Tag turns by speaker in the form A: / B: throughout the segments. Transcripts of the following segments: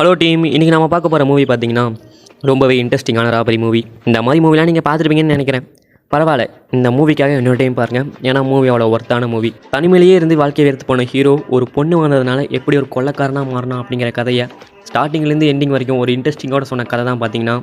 A: Hello team இன்றைக்கி நம்ம பார்க்க போகிற மூவி பார்த்தீங்கன்னா ரொம்பவே இன்ட்ரெஸ்டிங்கான ராபரி மூவி இந்த மாதிரி மூவிலாம் நீங்கள் பார்த்துருப்பீங்கன்னு நினைக்கிறேன். பரவாயில்ல இந்த மூவிக்காக இன்னொரு டைம் பாருங்கள் ஏன்னா மூவி அவ்வளோ ஒர்த்தான மூவி தனிமையிலேயே இருந்து வாழ்க்கையை வெறுத்து போன ஹீரோ ஒரு பொண்ணு வந்ததுனால எப்படி ஒரு கொள்ளக்காரனாக மாறணும் அப்படிங்கிற கதையை ஸ்டார்டிங்லேருந்து எண்டிங் வரைக்கும் ஒரு இன்ட்ரெஸ்டிங்கோட சொன்ன கதை தான் பார்த்தீங்கன்னா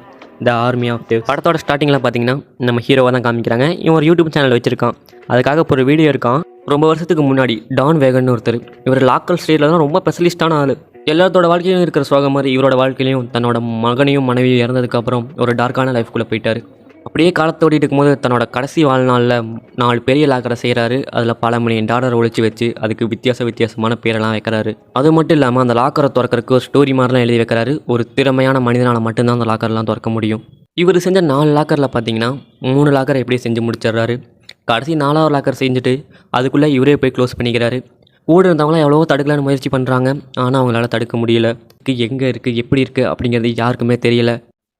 A: த ஆர்மி ஆஃப் படத்தோட ஸ்டார்டிங்கில் பார்த்தீங்கன்னா நம்ம ஹீரோவை தான் காமிக்கிறாங்க. இவன் ஒரு யூடியூப் சேனல் வச்சுருக்கான். அதுக்காக இப்போ ஒரு வீடியோ இருக்கான் ரொம்ப வருஷத்துக்கு முன்னாடி டான் வேகன் ஒருத்தர். இவர் லாக்கல் ஸ்டேட்டில் தான் ரொம்ப ஸ்பெஷலிஸ்டான ஆள். எல்லாத்தோட வாழ்க்கையிலும் இருக்கிற சோகம் மாதிரி இவரோட வாழ்க்கையிலையும் தன்னோட மகனையும் மனைவியும் இறந்ததுக்கப்புறம் ஒரு டார்க்கான லைஃப்குள்ளே போயிட்டார். அப்படியே காலத்தோடிட்டு இருக்கும்போது தன்னோட கடைசி வாழ்நாளில் நாலு பெரிய லாக்கரை செய்கிறாரு அதில் பல மில்லியன் டாலர் ஒழிச்சு வச்சு அதுக்கு வித்தியாச வித்தியாசமான பேரெல்லாம் வைக்கிறாரு. அது மட்டும் இல்லாமல் அந்த லாக்கரை திறக்கறதுக்கு ஒரு ஸ்டோரி மாதிரிலாம் எழுதி வைக்கிறாரு. ஒரு திறமையான மனிதனால் மட்டும்தான் அந்த லாக்கர்லாம் திறக்க முடியும். இவர் செஞ்ச நாலு லாக்கரில் பார்த்தீங்கன்னா மூணு லாக்கரை எப்படி செஞ்சு முடிச்சிடுறாரு? கடைசி நாலாவது லாக்கர் செஞ்சுட்டு அதுக்குள்ளே இவரே போய் க்ளோஸ் பண்ணிக்கிறாரு. ஓடி இருந்தவங்களாம் எவ்வளவோ தடுக்கலான்னு முயற்சி பண்ணுறாங்க ஆனால் அவங்களால தடுக்க முடியல. எங்கே இருக்குது எப்படி இருக்குது அப்படிங்கிறது யாருக்குமே தெரியல.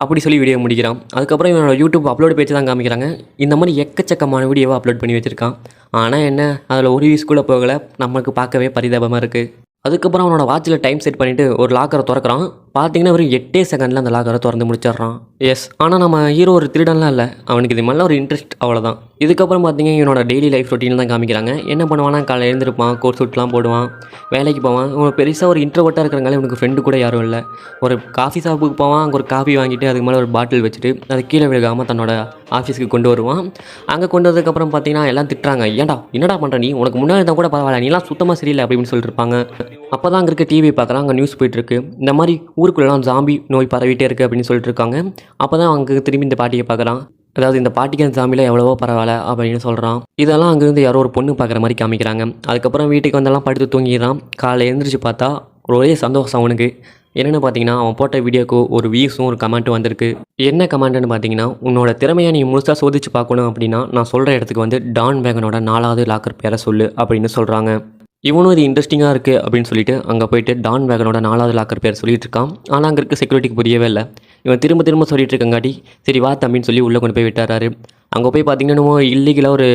A: அப்படி சொல்லி வீடியோ முடிக்கிறான். அதுக்கப்புறம் இவனோட யூடியூப் அப்லோட் பேச்சு தான் காமிக்கிறாங்க. இந்த மாதிரி எக்கச்சக்கமான வீடியோவை அப்லோட் பண்ணி வச்சுருக்கான். ஆனால் என்ன? அதில் ஒரு வியூஸ் கூட போகலை. நமக்கு பார்க்கவே பரிதாபமாக இருக்குது அதுக்கப்புறம் அவனோட வாட்சில் டைம் செட் பண்ணிவிட்டு ஒரு லாக்கரை திறக்கிறான். பார்த்தீங்கன்னா வெறும் எட்டே செகண்டில் அந்த லாக்கரை திறந்து முடிச்சிடுறான். எஸ் ஆனால் நம்ம ஹீரோ ஒரு திருடன்லாம் இல்லை. அவனுக்கு இது மேலே ஒரு இன்ட்ரெஸ்ட் அவ்வளோதான் இதுக்கப்புறம் பார்த்தீங்க இவனோட டெய்லி லைஃப் ரொட்டீன் தான் காமிக்கிறாங்க. என்ன பண்ணுவானா காலையில் எழுந்திருப்பான் கோட் சூட்லாம் போடுவான் வேலைக்கு போவான். இவன் பெருசாக ஒரு இன்ட்ரோவட்டாக இருக்கிறனால இவனுக்கு ஃப்ரெண்டு கூட யாரும் இல்லை. ஒரு காஃபி ஷாப்புக்கு போவான் அங்கே ஒரு காஃபி வாங்கிட்டு அதுக்கு மேலே ஒரு பாட்டில் வச்சுட்டு அது கீழே விழுகாமல் தன்னோட ஆஃபீஸ்க்கு கொண்டு வருவான். அங்கே கொண்டு வந்ததுக்கப்புறம் பார்த்தீங்கன்னா எல்லாம் திட்டுறாங்க. ஏன்டா என்னடா பண்ணுற நீ? உனக்கு முன்னாடி இருந்தால் கூட பரவாயில்ல. நீலாம் சுத்தமாக சரியில்லை அப்படின்னு சொல்லிட்டு இருப்பாங்க. அப்போ தான் அங்கே இருக்க டிவி பார்க்குறான் அங்கே நியூஸ் போயிட்டுருக்கு இந்த மாதிரி ஊருக்குள்ளெல்லாம் ஜாம்பி நோய் பரவிட்டே இருக்குது அப்படின்னு சொல்லிட்டு இருக்காங்க. அப்போ தான் அங்கே திரும்பி இந்த பாட்டியை பார்க்குறான். அதாவது இந்த பாட்டிக்கு அந்த ஜாம்பியில் எவ்வளவோ பரவாயில்ல அப்படின்னு சொல்கிறான் இதெல்லாம் அங்கேருந்து யாரோ ஒரு பொண்ணு பார்க்குற மாதிரி காமிக்கிறாங்க. அதுக்கப்புறம் வீட்டுக்கு வந்தெல்லாம் படுத்து தூங்கிடுறான். காலையில் எழுந்திரிச்சு பார்த்தா ஒரே சந்தோஷம் அவனுக்கு. என்னென்னு பார்த்தீங்கன்னா அவன் போட்ட வீடியோக்கு ஒரு வியூஸும் ஒரு கமெண்ட்டும் வந்திருக்கு. என்ன கமெண்ட்னு பார்த்தீங்கன்னா உன்னோட திறமையை நீ முழுசாக சோதிச்சு பார்க்கணும் அப்படின்னா நான் சொல்கிற இடத்துக்கு வந்து டான் வேகனோட நாலாவது லாக்கர் பேரை சொல்லு அப்படின்னு சொல்கிறாங்க இவனும் இது இன்ட்ரெஸ்டிங்காக இருக்குது அப்படின்னு சொல்லிட்டு அங்கே போயிட்டு டான் வேகனோட நாலாவது லாக்கர் பேர் சொல்லிட்டு இருக்கான். ஆனால் அங்கே இருக்க செக்யூரிட்டிக்கு புரியவே இல்லை. இவன் திரும்ப திரும்ப சொல்லிட்டு இருக்கங்காட்டி சரி வா தம்பின்னு சொல்லி உள்ளே கொண்டு போய் விட்டாராரு அங்கே போய் பார்த்தீங்கன்னா இல்லீகலாக ஒரு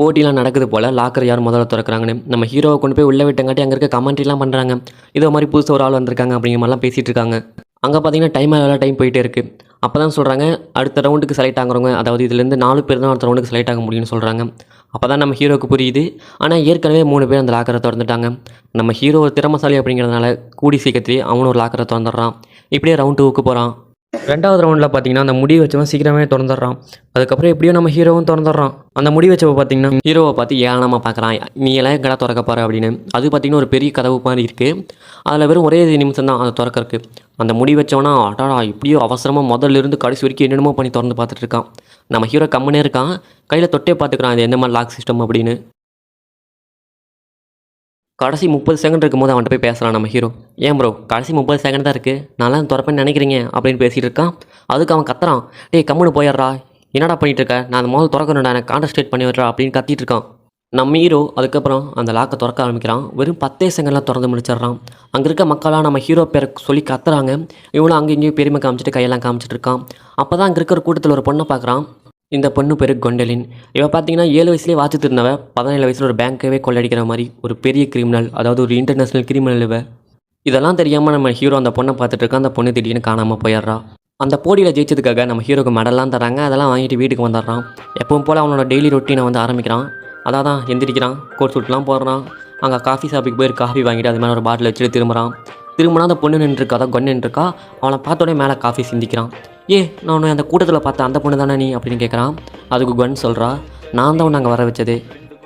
A: போட்டிலாம் நடக்குது போல். லாக்கர் யார் முதல்ல திறக்கிறாங்கன்னு. நம்ம ஹீரோவை கொண்டு போய் உள்ளே விட்டங்காட்டி அங்கே இருக்க கமெண்ட்ரிலாம் பண்ணுறாங்க இதோ மாதிரி புதுசாக ஒரு ஆள் வந்திருக்காங்க அப்படிங்கிற மாதிரிலாம் பேசிகிட்டு இருக்காங்க. அங்கே பார்த்தீங்கன்னா டைம் ஆகல டைம் போயிட்டே இருக்குது அப்போ தான் சொல்கிறாங்க அடுத்த ரவுண்டுக்கு செலக்ட் ஆகுறவங்க அதாவது இதுலேருந்து நாலு பேர் தான் அடுத்த ரவுண்டுக்கு செலக்ட் ஆக முடியும்னு சொல்கிறாங்க அப்போ தான் நம்ம ஹீரோவுக்கு புரியுது. ஆனால் ஏற்கனவே மூணு பேர் அந்த லாக்கரை திறந்துட்டாங்க. நம்ம ஹீரோ ஒரு திறமசாலி அப்படிங்கிறதுனால கூடி சீக்கிரத்திலேயே அவனும் ஒரு லாக்கரை திறந்துடுறான். இப்படியே ரவுண்ட் டூவுக்கு போகிறான் ரெண்டாவது ரவுண்டில் பார்த்தீங்கன்னா அந்த முடி வச்சவன் சீக்கிரமே திறந்துடுறான். அதுக்கப்புறம் எப்படியோ நம்ம ஹீரோவும் திறந்துடுறான். அந்த முடி வச்சவ பார்த்தீங்கன்னா ஹீரோவை பார்த்து ஏளனமாக பார்க்குறான்? நீ எல்லாம் கடை திறக்க போகிற அப்படின்னு. அது பார்த்தீங்கன்னா ஒரு பெரிய கதவு மாதிரி இருக்குது அதில் வெறும் ஒரே நிமிஷம் தான் அதை திறக்கறக்கு அந்த முடி வச்சவனா அடாடா இப்படியோ அவசரமாக முதல்ல இருந்து கடைசி வரைக்கும் என்னென்னமோ பண்ணி திறந்து பார்த்துட்டு இருக்கான். நம்ம ஹீரோ கம்மனே இருக்கான். கையில் தொட்டே பார்த்துக்கிறான். அது எந்த மாதிரி லாக் சிஸ்டம் அப்படின்னு. கடைசி முப்பது செகண்ட் இருக்கும்போது அவன்கிட்ட போய் பேசலாம் நம்ம ஹீரோ ஏன் ப்ரோ கடைசி முப்பது செகண்ட் தான் இருக்குது நல்லா திறப்பேன்னு நினைக்கிறீங்க அப்படின்னு பேசிகிட்டு இருக்கான். அதுக்கு அவன் கத்துறான். டேய் கம்முன்னு போயிடுறா. என்னடா பண்ணிகிட்டு இருக்க? நான் அந்த முதல் திறக்கணும்டா. எனக்கு கான்டஸ்டேட் பண்ணி விட்றா. அப்படின்னு கத்திட்டு இருக்கான். நம்ம ஹீரோ அதுக்கப்புறம் அந்த லாக்கை திறக்க ஆரம்பிக்கிறான். வெறும் பத்தே செகண்ட்லாம் திறந்து முடிச்சிடுறான். அங்கே இருக்க மக்களாக நம்ம ஹீரோ பேரை சொல்லி கத்துறாங்க. இவனும் அங்கே இங்கேயும் பெருமை காமிச்சிட்டு கையெல்லாம் காமிச்சிட்டு இருக்கான். அப்போ தான் அங்கே இருக்கிற கூட்டத்தில் ஒரு பொண்ணை பார்க்குறான். இந்த பொண்ணு பேர் கொண்டலின். இவ பார்த்தீங்கன்னா ஏழு வயசுலேயே வாட்சி திருந்தவ பதினேழு வயசில் ஒரு பேங்க்கவே கொள்ளடிக்கிற மாதிரி ஒரு பெரிய கிரிமினல் அதாவது ஒரு இன்டர்நேஷ்னல் கிரிமினல் இவ. இதெல்லாம் தெரியாமல் நம்ம ஹீரோ அந்த பொண்ணை பார்த்துட்டு அந்த பொண்ணு திடீர்னு காணாமல் போயிடுறா. அந்த போட்டியில் ஜெயிச்சதுக்காக நம்ம ஹீரோக்கு மெடல்லாம் தராங்க அதெல்லாம் வாங்கிட்டு வீட்டுக்கு வந்துடுறான். எப்பவும் போல் அவனோட டெய்லி ரொட்டீனை வந்து ஆரம்பிக்கிறான். அதான் தான் எந்திரிக்கிறான் கோட் சூட்லாம் போடுறான். அங்கே காஃபி ஷாப்புக்கு போய் காஃபி வாங்கிட்டு அது மேலே ஒரு பாட்டில் வச்சுட்டு திரும்புகிறான் திரும்பினா அந்த பொண்ணு நின்றுருக்கா அதான் கொண்டு நின்றுருக்கா? அவனை பார்த்தோடனே மேலே காஃபி சிந்திக்கிறான். ஏ நான் உன்னை அந்த கூட்டத்தில் பார்த்த அந்த பொண்ணு தானே நீ? அப்படின்னு கேட்குறான். அதுக்கு கொன் சொல்கிறா நான் தான் உன்னை அங்கே வர வச்சது.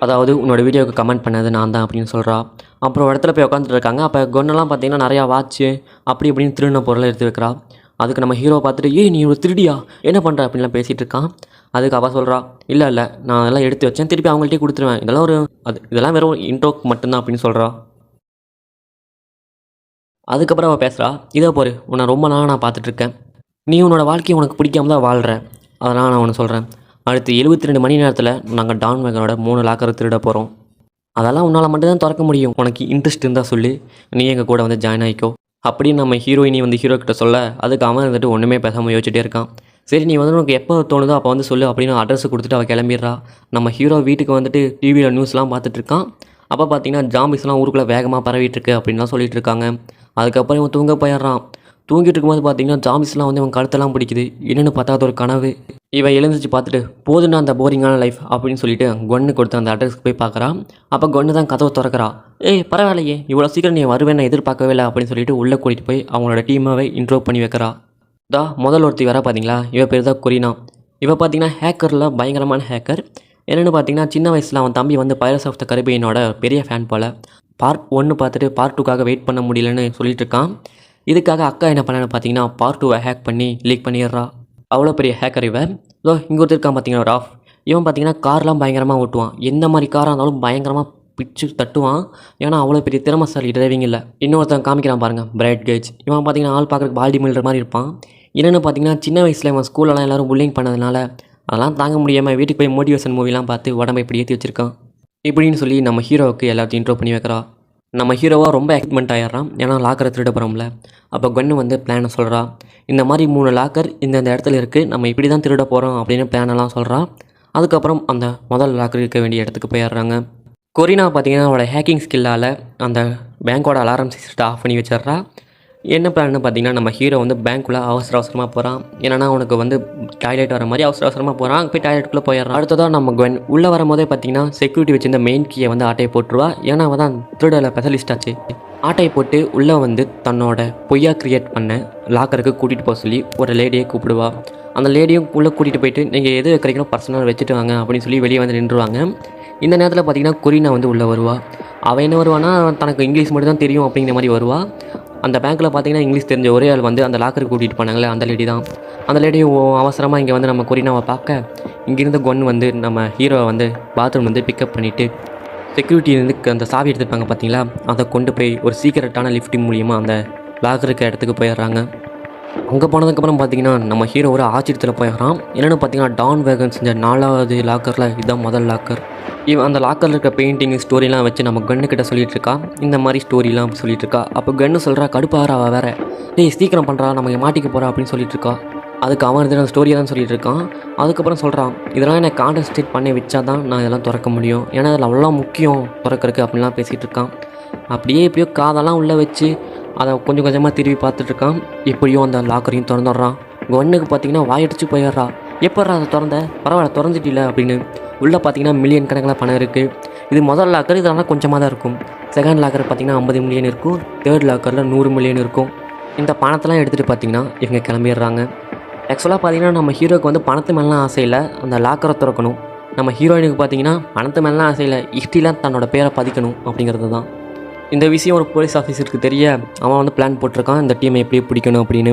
A: அதாவது உன்னோட வீடியோவுக்கு கமெண்ட் பண்ணது நான் தான் அப்படின்னு சொல்கிறா அப்புறம் ஒரு இடத்துல போய் உட்காந்துட்டு இருக்காங்க. அப்போ கொன்னெல்லாம் பார்த்தீங்கன்னா நிறையா வாட்ச்சு அப்படி இப்படின்னு திருடின பொருளை எடுத்து வைக்கிறா. அதுக்கு நம்ம ஹீரோ பார்த்துட்டு ஏய் நீ ஒரு திருடியா? என்ன பண்ணுற அப்படின்லாம் பேசிகிட்டு இருக்கான். அதுக்கு அவள் சொல்கிறா இல்லை இல்லை நான் அதெல்லாம் எடுத்து வச்சேன். திருப்பி அவங்கள்ட்டே கொடுத்துருவேன். இதெல்லாம் ஒரு அது இதெல்லாம் வெறும் இன்ட்ரோக்கு மட்டும்தான் அப்படின்னு சொல்கிறா அதுக்கப்புறம் அவள் பேசுகிறா இதோ போரு உன்னை ரொம்ப நாளாக நான் பார்த்துட்ருக்கேன். நீ உன்னோட வாழ்க்கையை உனக்கு பிடிக்காம தான் வாழ்கிற அதனால் நான் உன்னை சொல்கிறேன் அடுத்து எழுபத்தி ரெண்டு மணி நேரத்தில் நாங்கள் டான் வேகனோட மூணு லாக்கர் திருட போகிறோம் அதெல்லாம் உன்னால் மட்டும்தான் திறக்க முடியும். உனக்கு இன்ட்ரெஸ்ட் இருந்தால் சொல்லி. நீ எங்கள் கூட வந்து ஜாயின் ஆகிக்கோ அப்படின்னு நம்ம ஹீரோயினி வந்து ஹீரோ கிட்ட சொல்ல அதுக்கு அவன் இருந்துட்டு ஒன்றுமே பேசாமல் யோசிச்சுட்டே இருக்கான். சரி நீ வந்து உனக்கு எப்போ தோணுதோ அப்போ வந்து சொல்லு அப்படின்னு அட்ரஸ் கொடுத்துட்டு அவள் கிளம்பிடுறா. நம்ம ஹீரோ வீட்டுக்கு வந்துட்டு டிவியில் நியூஸ்லாம் பார்த்துட்டு இருக்கான். அப்போ பார்த்தீங்கன்னா ஜாம்பிஸ்லாம் ஊருக்குள்ளே வேகமாக பரவிட்டுருக்கு அப்படின்லாம் சொல்லிட்டு இருக்காங்க. அதுக்கப்புறம் இவன் தூங்க போயிடுறான். தூங்கிட்டு இருக்கும்போது பார்த்தீங்கன்னா ஜாம்பிஸ்லாம் வந்து அவன் கழுத்தெல்லாம் பிடிக்குது. என்னென்னு பார்த்தா அது ஒரு கனவு. இவன் எழுந்துச்சு பார்த்துட்டு போதுண்ணா அந்த போரிங்கான லைஃப் அப்படின்னு சொல்லிட்டு கொன்னு கொடுத்து அந்த அட்ரஸ்க்கு போய் பார்க்குறான். அப்போ கொன்னு தான் கதவை திறக்கிறா. ஏய் பரவாயில்லையே இவ்வளோ சீக்கிரம் நீ வருவேன் நான் எதிர்பார்க்கவே இல்லை அப்படின்னு சொல்லிட்டு உள்ளே கூட்டிகிட்டு போய் அவங்களோட டீமாவே இன்ட்ரோ பண்ணி வைக்கிறா. தா முதல் ஒருத்தி வர பார்த்தீங்களா இவன் பேர் தான் கொரினா. இவன் பார்த்தீங்கன்னா ஹேக்கரில் பயங்கரமான ஹேக்கர் என்னென்னு பார்த்தீங்கன்னா சின்ன வயசில் அவன் தம்பி வந்து பைரஸ் ஆஃப் த கரிபியனோட பெரிய ஃபேன் போல். பார்ட் ஒன்று பார்த்துட்டு பார்ட் டூக்காக வெயிட் பண்ண முடியலன்னு சொல்லிட்டு இருக்கான். இதுக்காக அக்கா என்ன பண்ணான்னு பார்த்தீங்கன்னா பார்ட் டூவை ஹேக் பண்ணி லீக் பண்ணிடுறா. அவ்வளோ பெரிய ஹேக்கர் இவன். ஸோ இங்கே ஒருத்தர் இருக்கான் பார்த்தீங்கன்னா ராஃப். இவன் பார்த்தீங்கன்னா கார்லாம் பயங்கரமாக ஓட்டுவான். எந்த மாதிரி காராக இருந்தாலும் பயங்கரமாக பிச்சு தட்டுவான். ஏன்னா அவ்வளோ பெரிய திறமசாலி டிரைவிங் இல்லை. இன்னொருத்தன் காமிக்கிறான் பாருங்கள் பிரைட் கேஜ் இவன் பார்த்தீங்கன்னா ஆள் பார்க்குறக்கு பால்டி மில்ற மாதிரி இருப்பான். என்னென்னு பார்த்தீங்கன்னா சின்ன வயசில் இவன் ஸ்கூல்லலாம் எல்லோரும் புல்லிங் பண்ணதுனால அதெல்லாம் தாங்க முடியாமல் வீட்டுக்கு போய் மோட்டிவேஷன் மூவிலாம் பார்த்து உடம்பை இப்படி ஏற்றி வச்சுருக்கான். இப்படின்னு சொல்லி நம்ம ஹீரோவுக்கு எல்லாத்தையும் இன்ட்ரோ பண்ணி வைக்கிறா. நம்ம ஹீரோவாக ரொம்ப எக்ஸைட்மெண்ட் ஆயிடுறான். ஏன்னா லாக்கரை திருட போகிறோம்ல அப்போ கன்னு வந்து பிளானை சொல்கிறா இந்த மாதிரி மூணு லாக்கர் இந்தந்த இடத்துல இருக்குது நம்ம இப்படி தான் திருட போகிறோம் அப்படின்னு பிளானெல்லாம் சொல்கிறா அதுக்கப்புறம் அந்த முதல் லாக்கர் இருக்க வேண்டிய இடத்துக்கு போயிடுறாங்க. கொரினா பார்த்தீங்கன்னா அவளோட ஹேக்கிங் ஸ்கில்லால் அந்த பேங்க்கோட அலாரம் சிஸ்டத்தை ஆஃப் பண்ணி வச்சிடுறா. என்ன பிளான்னு பார்த்தீங்கன்னா நம்ம ஹீரோ வந்து பேங்க்குள்ளே அவசர அவசரமாக போகிறான் ஏன்னா அவனுக்கு வந்து டாய்லெட் வர மாதிரி அவசர அவசரமாக போகிறான் போய் டாய்லெட்டுக்குள்ளே போயிடுறான். அடுத்ததாக நம்ம குவன் உள்ளே வரும்போதே பார்த்தீங்கன்னா செக்யூரிட்டி வச்சிருந்த மெயின் கீயை வந்து ஆட்டையை போட்டுருவா. ஏன்னா அவன் தான் திருடல ஸ்பெஷலிஸ்ட் ஆச்சு. ஆட்டையை போட்டு உள்ளே வந்து தன்னோட பொய்யா கிரியேட் பண்ண லாக்கருக்கு கூட்டிகிட்டு போக சொல்லி ஒரு லேடியை கூப்பிடுவா. அந்த லேடியும் உள்ளே கூட்டிகிட்டு போயிட்டு நீங்கள் எது வைக்கிறீங்களோ பர்சனல் வச்சுட்டு வாங்க அப்படின்னு சொல்லி வெளியே வந்து நின்றுவாங்க. இந்த நேரத்தில் பார்த்தீங்கன்னா கொரினா வந்து உள்ளே வருவா. அவன் என்ன வருவானா தனக்கு இங்கிலீஷ் மட்டும் தான் தெரியும் அப்படிங்கிற மாதிரி வருவா. அந்த பேங்க்கில் பார்த்தீங்கன்னா இங்கிலீஷ் தெரிஞ்ச ஒரே ஆள் வந்து அந்த லாக்கருக்கு கூட்டிகிட்டு போனாங்களே அந்த லேடி தான். அந்த லேடி அவசரமாக இங்கே வந்து நம்ம கொரினாவை பார்க்க இங்கேருந்து கொன் வந்து நம்ம ஹீரோவை வந்து பாத்ரூம் வந்து பிக்கப் பண்ணிவிட்டு செக்யூரிட்டி வந்து அந்த சாவி எடுத்துருப்பாங்க பார்த்தீங்களா அதை கொண்டு போய் ஒரு சீக்கிரட்டான லிஃப்டிங் மூலியமாக அந்த லாக்கருக்கு இடத்துக்கு போயிடுறாங்க. அங்கே போனதுக்கப்புறம் பார்த்தீங்கன்னா நம்ம ஹீரோ ஒரு ஆச்சரியத்தில் போயிடுறான். என்னென்னு பார்த்தீங்கன்னா டான் வேகன் செஞ்ச நாலாவது லாக்கரில் இதுதான் முதல் லாக்கர் இவன் அந்த லாக்கரில் இருக்க பெயிண்டிங் ஸ்டோரிலாம் வச்சு நம்ம கன்னு கிட்ட சொல்லிட்டு இருக்கா? இந்த மாதிரி ஸ்டோரிலாம் சொல்லிட்டு இருக்கா? அப்போ கன்னு சொல்கிறா கடுப்பாகிறா அவள் வேற. டேய் சீக்கிரம் பண்ணுறா நம்ம மாட்டிக்க போகிறா அப்படின்னு சொல்லிட்டு இருக்கா. அதுக்கு அவன் இதில் ஸ்டோரியை தான் சொல்லிட்டு இருக்கான். அதுக்கப்புறம் சொல்கிறான் இதெல்லாம் எனக்கு கான்டெஸ்டேட் பண்ணி வச்சா தான் நான் இதெல்லாம் திறக்க முடியும். ஏன்னா அதில் அவ்வளோ முக்கியம் திறக்கிறதுக்கு அப்படின்லாம் பேசிகிட்டு இருக்கான். அப்படியே எப்படியோ காதெல்லாம் உள்ளே வச்சு அதை கொஞ்சம் கொஞ்சமாக திரும்பி பார்த்துட்ருக்கான் எப்படியோ அந்த லாக்கரையும் திறந்துடுறான் ஒன்றுக்கு பார்த்தீங்கன்னா வாயடிச்சு போயிடுறா. எப்பட்றா அதை திறந்த? பரவாயில்ல திறந்துட்டில அப்படின்னு. உள்ளே பார்த்தீங்கன்னா மில்லியன் கணக்கில் பணம் இருக்குது இது முதல் லாக்கர் இதெல்லாம் கொஞ்சமாக தான் இருக்கும். செகண்ட் லாக்கர் பார்த்தீங்கன்னா ஐம்பது மில்லியன் இருக்கும். தேர்ட் லாக்கரில் நூறு மில்லியன் இருக்கும். இந்த பணத்தெல்லாம் எடுத்துகிட்டு பார்த்தீங்கன்னா இவங்க கிளம்பிடுறாங்க. ஆக்சுவலாக பார்த்தீங்கன்னா நம்ம ஹீரோக்கு வந்து பணத்து மேலாம் ஆசையில் அந்த லாக்கரை திறக்கணும். நம்ம ஹீரோயினுக்கு பார்த்தீங்கன்னா பணத்து மேலாம் ஆசை இல்லை. ஹிஸ்ட்ரியில் தன்னோட பேரை பதிக்கணும் அப்படிங்கிறது தான் இந்த விஷயம் ஒரு போலீஸ் ஆஃபீஸருக்கு தெரிய அவன் வந்து பிளான் போட்டிருக்கான் இந்த டீமை எப்படி பிடிக்கணும் அப்படின்னு.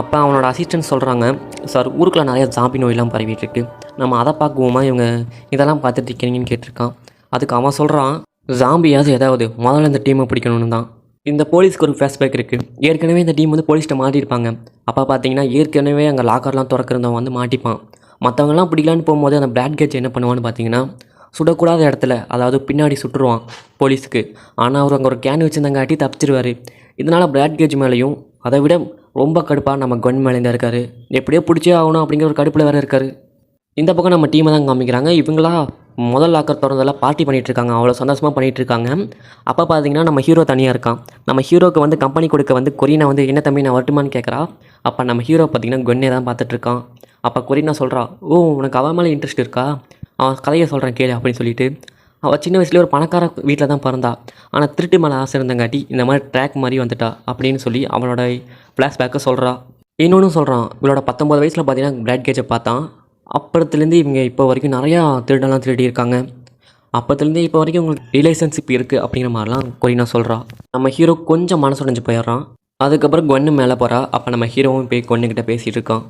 A: அப்போ அவனோட அசிஸ்டன்ட் சொல்கிறாங்க சார் ஊருக்குள்ள நிறையா ஜாம்பி நோயெல்லாம் பரவிட்டு இருக்கு நம்ம அதை பார்க்குவோமா இவங்க? இதெல்லாம் பார்த்துட்டு இருக்கீங்கன்னு கேட்டிருக்கான். அதுக்கு அவன் சொல்கிறான் ஜாம்பியாவது ஏதாவது முதல்ல இந்த டீமை பிடிக்கணும்னு தான். இந்த போலீஸ்க்கு ஒரு ஃபேஸ்பேக் இருக்குது ஏற்கனவே இந்த டீம் வந்து போலீஸ்கிட்ட மாட்டியிருப்பாங்க. அப்போ பார்த்தீங்கன்னா ஏற்கனவே அங்கே லாக்கர்லாம் திறக்கிறவன் வந்து மாட்டிப்பான். மற்றவங்கலாம் பிடிக்கலான்னு போகும்போது அந்த பிளாட் கேட்ச் என்ன பண்ணுவான்னு பார்த்தீங்கன்னா சுடக்கூடாத இடத்துல அதாவது பின்னாடி சுட்டுருவான் போலீஸுக்கு. ஆனால் அவர் அங்கே ஒரு கேன் வச்சுருந்தங்காட்டி தப்பிச்சிருவார். இதனால் பிளாட் கேஜ் மேலேயும் அதை விட ரொம்ப கடுப்பாக நம்ம கன் மேலே தான் இருக்கார். எப்படியோ பிடிச்சே ஆகணும் அப்படிங்கிற ஒரு கடுப்பில் வேறு இருக்கார். இந்த பக்கம் நம்ம டீமை தான் காமிக்கிறாங்க. இவங்களா முதல் லாக்கர் திறந்தெல்லாம் பார்ட்டி பண்ணிகிட்டு இருக்காங்க. அவ்வளோ சந்தோஷமாக பண்ணிகிட்டு இருக்காங்க. அப்போ பார்த்தீங்கன்னா நம்ம ஹீரோ தனியாக இருக்கான். நம்ம ஹீரோக்கு வந்து கம்பெனி கொடுக்க வந்து கொரினா வந்து என்ன தம்பி நான் வரட்டுமான்னு கேட்குறா அப்போ நம்ம ஹீரோ பார்த்தீங்கன்னா கொன்னே தான் பார்த்துட்ருக்கான் அப்போ கொரினா சொல்கிறா ஓ உனக்கு அவன் மேலே இன்ட்ரெஸ்ட் இருக்கா? அவன் கதையை சொல்கிறேன் கேளு அப்படின்னு சொல்லிட்டு. அவள் சின்ன வயசுலேயே ஒரு பணக்கார வீட்டில் தான் பிறந்தா. ஆனால் திருட்டு மேலே ஆசை இருந்தங்காட்டி இந்த மாதிரி ட்ராக் மாதிரி வந்துட்டா அப்படின்னு சொல்லி அவனோட ஃப்ளாஷ்பேக்கை சொல்கிறா இன்னொன்று சொல்கிறான் இவளோட பத்தொம்பது வயசில் பார்த்தீங்கன்னா பிளாட் கேஜை பார்த்தான். அப்புறத்துலேருந்து இவங்க இப்போ வரைக்கும் நிறையா திருடெல்லாம் திருடி இருக்காங்க அப்போத்துலேருந்து இப்போ வரைக்கும் உங்களுக்கு ரிலேஷன்ஷிப் இருக்குது அப்படிங்கிற மாதிரிலாம் கொரினா சொல்கிறா நம்ம ஹீரோ கொஞ்சம் மனசுடைஞ்சு போயிடுறான். அதுக்கப்புறம் கொன்னு மேலே போகிறா அப்போ நம்ம ஹீரோவும் போய் கொன்னுக்கிட்ட பேசிகிட்டு இருக்கான்.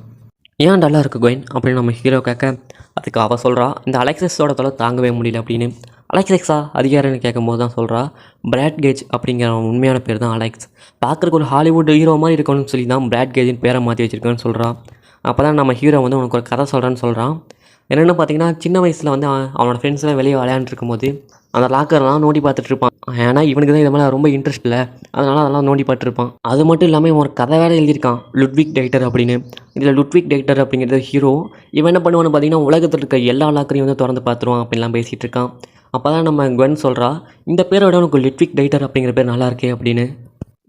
A: ஏன் டல்லாக இருக்குது கோயின் அப்படின்னு நம்ம ஹீரோ கேட்க அதுக்கு அவள் சொல்கிறா இந்த அலெக்சஸோட தொலை தாங்கவே முடியல அப்படின்னு. அலெக்செக்ஸா அதிகாரம்னு கேட்கும்போது தான் சொல்கிறா பிராட் கேஜ் அப்படிங்கிற உண்மையான பேர் தான் அலெக்ஸ் பார்க்குறக்கு ஒரு ஹாலிவுட் ஹீரோ மாதிரி இருக்கணும்னு சொல்லி தான் பிராட் கேஜின் பேரை மாற்றி வச்சுருக்கேன்னு சொல்கிறான் அப்போ தான் நம்ம ஹீரோ வந்து உனக்கு ஒரு கதை சொல்கிறேன்னு சொல்கிறான் என்னென்னு பார்த்தீங்கன்னா சின்ன வயசில் வந்து அவன் அவனோட ஃப்ரெண்ட்ஸ்லாம் வெளியே விளையாண்டுருக்கும் போது அந்த லாக்கர்லாம் நோண்டி பார்த்துட்டு இருப்பான். ஏன்னா இவனுக்கு தான் இது மேலே ரொம்ப இன்ட்ரெஸ்ட் இல்லை. அதனால் அதெல்லாம் நோண்டி பார்த்துருப்பான் அது மட்டும் இல்லாமல் இவன் ஒரு கதை வேறு எழுதியிருக்கான். லுட்விக் டைட்டர் அப்படின்னு. இதில் லுட்விக் டைட்டர் அப்படிங்கிறது ஹீரோ இவன் என்ன பண்ணுவான்னு பார்த்தீங்கன்னா உலகத்தில் இருக்க எல்லா லாக்கரையும் வந்து திறந்து பார்த்துருவான் அப்படின்லாம் பேசிகிட்டு இருக்கான். அப்போ தான் நம்ம குவன் சொல்கிறா இந்த பேரை விட உனக்கு லிட்விக் டைட்டர் அப்படிங்கிற பேர் நல்லா இருக்கே அப்படின்னு.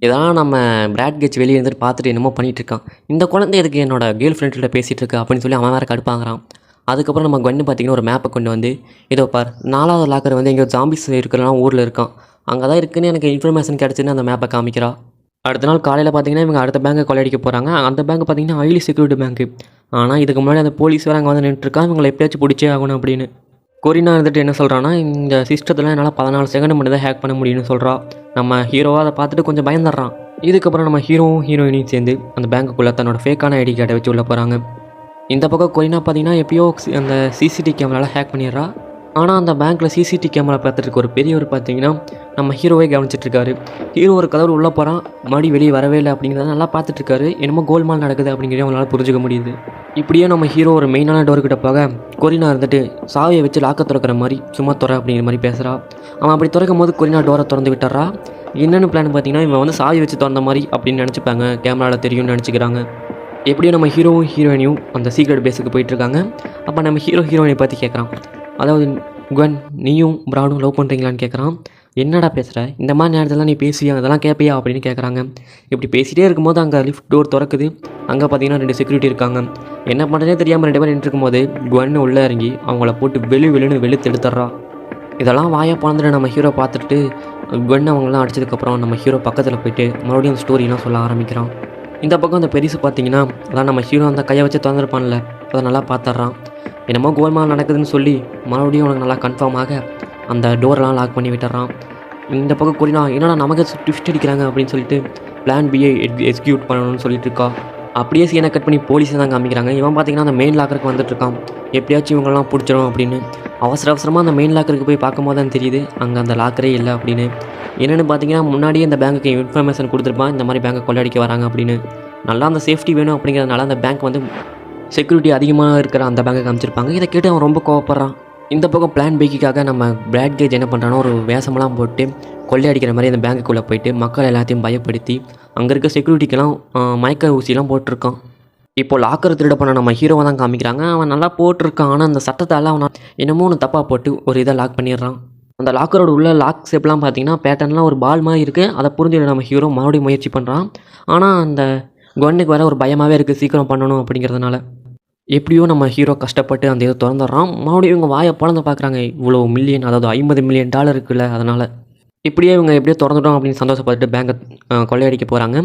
A: இதெல்லாம் நம்ம பிராட் கெச் வெளியே இருந்துட்டு பார்த்துட்டு என்னமோ பண்ணிகிட்ருக்கான் இருக்கான். இந்த குழந்தை எதுக்கு என்னோட கேர்ள் ஃப்ரெண்ட்கிட்ட பேசிகிட்டு இருக்கா? அப்படின்னு சொல்லி அவன் வேறு கடுப்பாங்கிறான். அதுக்கப்புறம் நம்ம கன்னு பார்த்தீங்கன்னா ஒரு மேப்பை கொண்டு வந்து இதோ பார் நாலாவது லாக்கர் வந்து எங்கேயோ ஜாம்பிஸ் இருக்கிறலாம் ஊரில் இருக்கான். அங்கே தான் இருக்குன்னு எனக்கு இன்ஃபர்மேஷன் கிடச்சின்னு அந்த மேப்பை காமிக்கிறா. அடுத்த நாள் காலையில் பார்த்தீங்கன்னா இவங்க அடுத்த பேங்கை கொள்ளையடிக்க போகிறாங்க அந்த பேங்க் பார்த்தீங்கன்னா ஹைலி செக்யூரிட்டி பேங்க்கு ஆனால் இதுக்கு முன்னாடி அந்த போலீஸ் வேறு அங்கே வந்து நின்றுருக்கா இவங்களை எப்படியாச்சும் பிடிச்சே ஆகணும் அப்படின்னு. கொரினா இருந்துட்டு என்ன சொல்கிறான்னா இந்த சிஸ்டத்தில் என்னால் பதினாலு செகண்ட் மட்டும் தான் ஹேக் பண்ண முடியும்னு சொல்கிறா நம்ம ஹீரோவாக அதை பார்த்துட்டு கொஞ்சம் பயந்துடுறான். இதுக்கப்புறம் நம்ம ஹீரோவும் ஹீரோயினையும் சேர்ந்து அந்த பேங்க்குள்ளே தன்னோட ஃபேக்கான ஐடி கார்டை வச்சு உள்ளே போகிறாங்க இந்த பக்கம் கொரினா பார்த்தீங்கன்னா எப்பயோ சி- அந்த சிசிடிவி கேமராவில் ஹேக் பண்ணிடுறா. ஆனால் அந்த பேங்க்கில் சிசிடிவி கேமரா பார்த்துட்டு ஒரு பெரியவர் பார்த்தீங்கன்னா நம்ம ஹீரோவே கவனிச்சிட்ருக்காரு. ஹீரோ ஒரு கதவு உள்ளே போகிறான் மறுபடி வெளியே வரவே இல்லை அப்படிங்கிறத நல்லா பார்த்துட்ருக்காரு. என்னமோ கோல்மால் நடக்குது அப்படிங்கிறத அவங்களால புரிஞ்சுக்க முடியுது. இப்படியே நம்ம ஹீரோ ஒரு மெயினான டோர்கிட்ட போக கொரினா இருந்துட்டு சாவியை வச்சு லாக்க திறக்கிற மாதிரி சும்மா துற அப்படிங்கிற மாதிரி பேசுகிறா அவன் அப்படி திறக்கும் போது கொரினா டோரை திறந்து விட்டுறா என்னென்னு பிளான் பார்த்தீங்கன்னா இவன் வந்து சாவி வச்சு திறந்த மாதிரி அப்படின்னு நினச்சிப்பாங்க. கேமராவில் தெரியும்னு நினச்சிக்கிறாங்க. எப்படியோ நம்ம ஹீரோவும் ஹீரோயினியும் அந்த சீக்ரெட் பேஸுக்கு போயிட்டுருக்காங்க. அப்போ நம்ம ஹீரோ ஹீரோயினை பற்றி கேட்குறான் அதாவது குவன் நீயும் ப்ராடும் லவ் பண்ணுறீங்களான்னு கேட்குறான் என்னடா பேசுகிற இந்த மாதிரி நேரத்தில் நீ பேசுவியா அதெல்லாம் கேட்பியா அப்படின்னு கேட்குறாங்க இப்படி பேசிகிட்டே இருக்கும்போது அங்கே லிஃப்ட் டோர் திறக்குது. அங்கே பார்த்தீங்கன்னா ரெண்டு செக்யூரிட்டி இருக்காங்க. என்ன பண்ணுறதே தெரியாமல் ரெண்டு பேரும் நின்றுருக்கும்போது குவன் உள்ளே இறங்கி அவங்கள போட்டு வெளி வெளின்னு வெளுத்து எடுத்துட்றா. இதெல்லாம் வாயை பழந்துட்டு நம்ம ஹீரோ பார்த்துட்டு குவன் அவங்களாம் அடிச்சதுக்கப்புறம் நம்ம ஹீரோ பக்கத்தில் போயிட்டு மறுபடியும் அந்த ஸ்டோரிலாம் சொல்ல ஆரம்பிக்கிறான். இந்த பக்கம் அந்த பெருசு பார்த்தீங்கன்னா அதான் நம்ம ஹீரோ அந்த கையை வச்சு திறந்துருப்பான்ல அதை நல்லா பார்த்துட்றான். என்னமோ கோல்மால் நடக்குதுன்னு சொல்லி மறுபடியும் அவனுக்கு நல்லா கன்ஃபார்ம் ஆக அந்த டோரெலாம் லாக் பண்ணி விட்டுறான் இந்த பக்கம் கூறினா என்னடா நமக்கு ட்விஸ்ட் அடிக்கிறாங்க அப்படின்னு சொல்லிட்டு பிளான் பிஏ எக்ஸிக்யூட் பண்ணணும்னு சொல்லிட்டு இருக்கா. அப்படியே சீனை கட் பண்ணி போலீஸை தான் காமிக்கிறாங்க. இவன் பார்த்தீங்கன்னா அந்த மெயின் லாக்கருக்கு வந்துட்டு இருக்கான் எப்படியாச்சும் இவங்கெல்லாம் பிடிச்சிடும் அப்படின்னு. அவசர அவசரமாக அந்த மெயின் லாக்கருக்கு போய் பார்க்கும்போது தான் தெரியுது அங்கே அந்த லாக்கரே இல்லை அப்படின்னு. என்னென்னு பார்த்தீங்கன்னா முன்னாடியே இந்த பேங்க்குக்கு இன்ஃபர்மேஷன் கொடுத்துருப்பான். இந்த மாதிரி பேங்கை கொள்ளடிக்க வராங்க அப்படின்னு. நல்லா அந்த சேஃப்டி வேணும் அப்படிங்கிறதுனால அந்த பேங்க் வந்து செக்யூரிட்டி அதிகமாக இருக்கிற அந்த பேங்கை காமிச்சிருப்பாங்க. இதை கேட்டு அவன் ரொம்ப கோவப்படுறான். இந்த பக்கம் பிளான் பேக்கிக்காக நம்ம பிராட் கேஜ் என்ன பண்ணுறானோ ஒரு வேஷமெல்லாம் போட்டு கொள்ளையடிக்கிற மாதிரி அந்த பேங்க்குள்ளே போயிட்டு மக்கள் எல்லாத்தையும் பயப்படுத்தி அங்கே இருக்க செக்யூரிட்டிக்கெல்லாம் மயக்க ஊசிலாம் போட்டிருக்கான். இப்போ லாக்கர் திருட பண்ண நம்ம ஹீரோவை தான் காமிக்கிறாங்க. அவன் நல்லா போட்டிருக்கான். ஆனால் அந்த சட்டத்தால் அவன் என்னமோ ஒன்று தப்பாக போட்டு ஒரு இதை லாக் பண்ணிடுறான். அந்த லாக்கரோட உள்ள லாக் ஷேப்லாம் பார்த்தீங்கன்னா பேட்டர்ன்லாம் ஒரு பால் மாதிரி இருக்குது அதை புரிஞ்சுட்டு நம்ம ஹீரோ மறுபடியும் முயற்சி பண்ணுறான் ஆனால் அந்த குவனுக்கு வேறு ஒரு பயமாகவே இருக்குது சீக்கிரம் பண்ணணும் அப்படிங்கிறதுனால. எப்படியோ நம்ம ஹீரோ கஷ்டப்பட்டு அந்த இதை திறந்துடுறான். மறுபடியும் இவங்க வாயை பிறந்து பார்க்குறாங்க. இவ்வளோ மில்லியன் அதாவது ஐம்பது மில்லியன் டாலர் இருக்குல்ல அதனால். இப்படியே இவங்க எப்படியோ திறந்துட்டோம் அப்படின்னு சந்தோஷப்பட்டுட்டு பேங்கை கொள்ளையடிக்க போகிறாங்க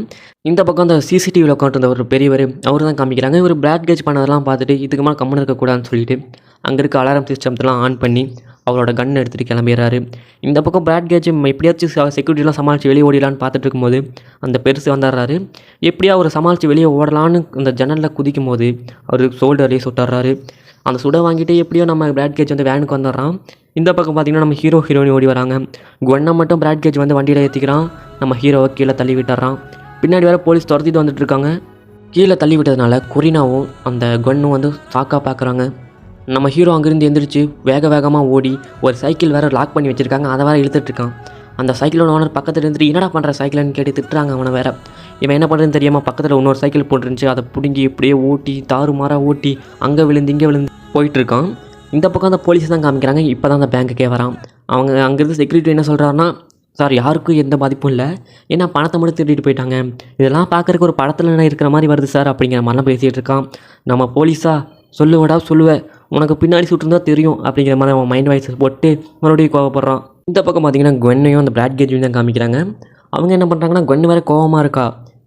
A: இந்த பக்கம் அந்த சிசிடிவியில் உட்காந்துருந்த ஒரு பெரியவர் அவர் தான் காமிக்கிறாங்க. இவர் பிளாக் கேஜ் பண்ணதெல்லாம் பார்த்துட்டு இதுக்கு மேலே கம்மன் இருக்கக்கூடாதுன்னு சொல்லிட்டு அங்கே இருக்க அலாரம் சிஸ்டம்லாம் ஆன் பண்ணி அவரோட கன் எடுத்துகிட்டு கிளம்பிடுறாரு. இந்த பக்கம் பிராட் கேஜ் எப்படியாச்சும் செக்யூரிட்டிலாம் சமாளித்து வெளியே ஓடிடலான்னு பார்த்துட்டு இருக்கும்போது அந்த பெருசு வந்துடுறாரு. எப்படியா அவர் சமாளித்து வெளியே ஓடலான்னு அந்த ஜன்னலில் குதிக்கும் போது அவர் ஷோல்டர்லேயே சுட்டுறாரு. அந்த சுட வாங்கிட்டு எப்படியோ நம்ம பிராட் கேஜ் வந்து வேனுக்கு வந்துடுறான். இந்த பக்கம் பார்த்தீங்கன்னா நம்ம ஹீரோ ஹீரோயின் ஓடி வராங்க. குவனை மட்டும் பிராட் கேஜ் வந்து வண்டியில் ஏற்றிக்கிறான் நம்ம ஹீரோவை கீழே தள்ளி விட்டுறான். பின்னாடி வேற போலீஸ் துரத்திட்டு வந்துட்டு இருக்காங்க. கீழே தள்ளி விட்டதுனால கொரினாவும் அந்த குவன்னும் வந்து சாக்காக பார்க்குறாங்க நம்ம ஹீரோ அங்கேருந்து எந்திரிச்சு வேக வேகமாக ஓடி ஒரு சைக்கிள் வேறு லாக் பண்ணி வச்சிருக்காங்க. அதை வேறு இழுத்துட்டு இருக்கான். அந்த சைக்கிளோட ஓனர் பக்கத்தில் இருந்துட்டு என்னடா பண்ணுற சைக்கிள்னு கேட்டு திட்டுறாங்க அவனை வேற. இவன் என்ன பண்ணுறதுன்னு தெரியாமல் பக்கத்தில் இன்னொரு சைக்கிள் போட்டுருந்துச்சு. அதை பிடுங்கி இப்படியே ஓட்டி தாறுமாறாக ஓட்டி அங்கே விழுந்து இங்கே விழுந்து போயிட்டுருக்கான். இந்த பக்கம் அந்த போலீஸ் தான் காமிக்கிறாங்க. இப்போ தான் அந்த பேங்க்குக்கே வரான். அவங்க அங்கேருந்து செக்யூரிட்டி என்ன சொல்கிறாருன்னா சார் யாருக்கும் எந்த பாதிப்பும் இல்லை. ஏன்னா பணத்தை மட்டும் திருடிட்டு போயிட்டாங்க. இதெல்லாம் பார்க்குறக்கு ஒரு படத்தில் இருக்கிற மாதிரி வருது சார்? அப்படிங்கிற மாதிரிலாம் பேசிகிட்டு இருக்கான். நம்ம போலீஸா சொல்லுவடா சொல்லுவேன் உனக்கு பின்னாடி சுட்டுருந்தா தெரியும். அப்படிங்கிற மாதிரி அவன் மைண்ட் வாய்ஸ் போட்டு மறுபடியும் கோவப்படுறான். இந்த பக்கம் பார்த்தீங்கன்னா குவென்னையும் அந்த பிராட் கேஜையும் தான் காமிக்கிறாங்க. அவங்க என்ன பண்ணுறாங்கன்னா குவென் வேறு கோவமாக இருக்கா?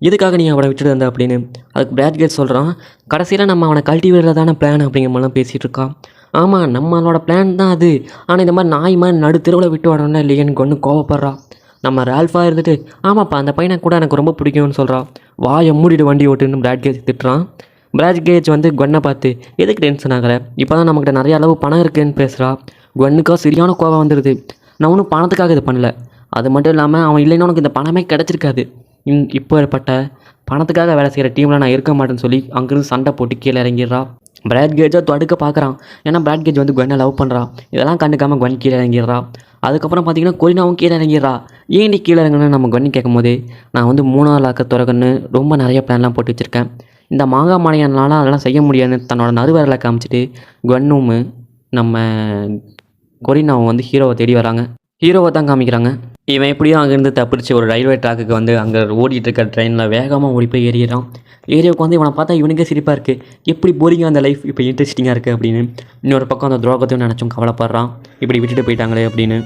A: எதுக்காக நீ அவனை விட்டுட்டு வந்த அப்படின்னு? அதுக்கு பிராட் கேட் சொல்கிறான் கடைசியில் நம்ம அவனை கழட்டி விடுறது தானே பிளான் அப்படிங்கிற மாதிரிலாம் பேசிகிட்டு இருக்கான் ஆமாம் நம்மளோட பிளான் தான் அது. ஆனால் இந்த மாதிரி நாய் மாதிரி நடு தெருவில் விட்டு வரணும்னா இல்லையேன்னு கொண்டு கோவப்படுறா. நம்ம ரால்ஃபாக இருந்துட்டு ஆமாப்பா அந்த பையனை கூட எனக்கு ரொம்ப பிடிக்கும்னு சொல்கிறான் வாயை மூடிட்டு வண்டி ஓட்டுன்னு பிராட் கேஜ் திட்டுறான். பிராட் கேஜ் வந்து கொன்னை பார்த்து எதுக்கு டென்ஷன் ஆகிற? இப்போ தான் நம்மக்கிட்ட நிறைய அளவு பணம் இருக்குன்னு பேசுகிறா குவனுக்கா சரியான கோவம் வந்துடுது நான் ஒன்றும் பணத்துக்காக இது பண்ணல. அது மட்டும் இல்லாமல் அவன் இல்லைன்னா உனக்கு இந்த பணமே கிடச்சிருக்காது. இங் இப்போ ஏற்பட்ட பணத்துக்காக வேலை செய்கிற டீமில் நான் இருக்க மாட்டேன்னு சொல்லி அங்கேருந்து சண்டை போட்டு கீழே இறங்கிடுறா. பிராட் கேஜை தடுக்க பார்க்குறான் ஏன்னா பிராட் கேஜ் வந்து குவனை லவ் பண்ணுறான் இதெல்லாம் கண்டுக்காமல் குவன் கீழே இறங்கிடுறா. அதுக்கப்புறம் பார்த்தீங்கன்னா கொரினாவும் கீழே இறங்கிடுறா. ஏன் நீ கீழே இறங்குன்னு நம்ம குவன் கேட்கும்போது நான் வந்து மூணாவது லாக்க திறக்கன்னு ரொம்ப நிறைய பிளான்லாம் போட்டு வச்சுருக்கேன். இந்த மாங்கா மலையனால அதெல்லாம் செய்ய முடியாதுன்னு தன்னோட நறுவரலை காமிச்சிட்டு குவன்னும் நம்ம கொரினாவும் வந்து ஹீரோவை தேடி வராங்க. ஹீரோவை தான் காமிக்கிறாங்க. இவன் எப்படியும் அங்கேருந்து தப்பிச்சு ஒரு ரயில்வே ட்ராக்குக்கு வந்து அங்கே ஓடிட்டு இருக்க ட்ரெயினில் வேகமாக ஓடி போய் ஏறிடுறான். ஏரியாவுக்கு வந்து இவனை பார்த்தா இவனுக்கே சிரிப்பாக இருக்குது எப்படி போரிங்காக அந்த லைஃப் இப்போ இன்ட்ரெஸ்டிங்காக இருக்குது அப்படின்னு. இன்னொரு பக்கம் அந்த துரோகத்தையும் நினச்சும் கவலைப்படுறான். இப்படி விட்டுட்டு போயிட்டாங்களே அப்படின்னு.